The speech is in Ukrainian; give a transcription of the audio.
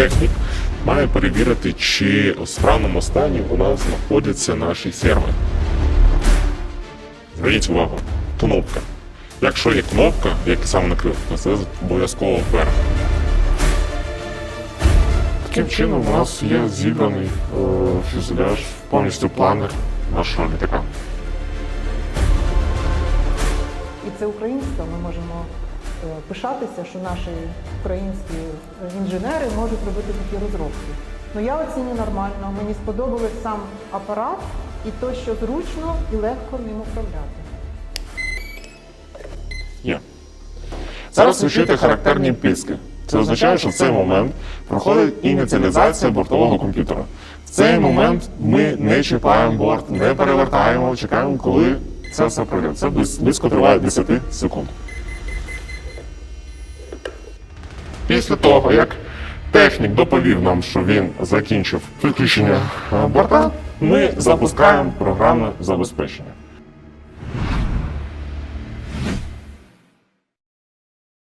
технік має перевірити, чи у справному стані у нас знаходяться наші ферми. Зверніть увагу, кнопка. Якщо є кнопка, як саме накрив, то це обов'язково вверх. Таким чином у нас є зібраний е, фюзеляж, повністю планер нашого літака. І це українська. Ми можемо пишатися, що наші українські інженери можуть робити такі розробки. Ну я оцінюю нормально. Мені сподобався сам апарат і то, що зручно і легко ним управляти. Є. Зараз ви чуєте характерні піски. Це означає, що в цей момент проходить ініціалізація бортового комп'ютера. В цей момент ми не чіпаємо борт, не перевертаємо, чекаємо, коли це все пройде. Це близько триває 10 секунд. Після того, як технік доповів нам, що він закінчив підключення е, борта, ми запускаємо програмне забезпечення.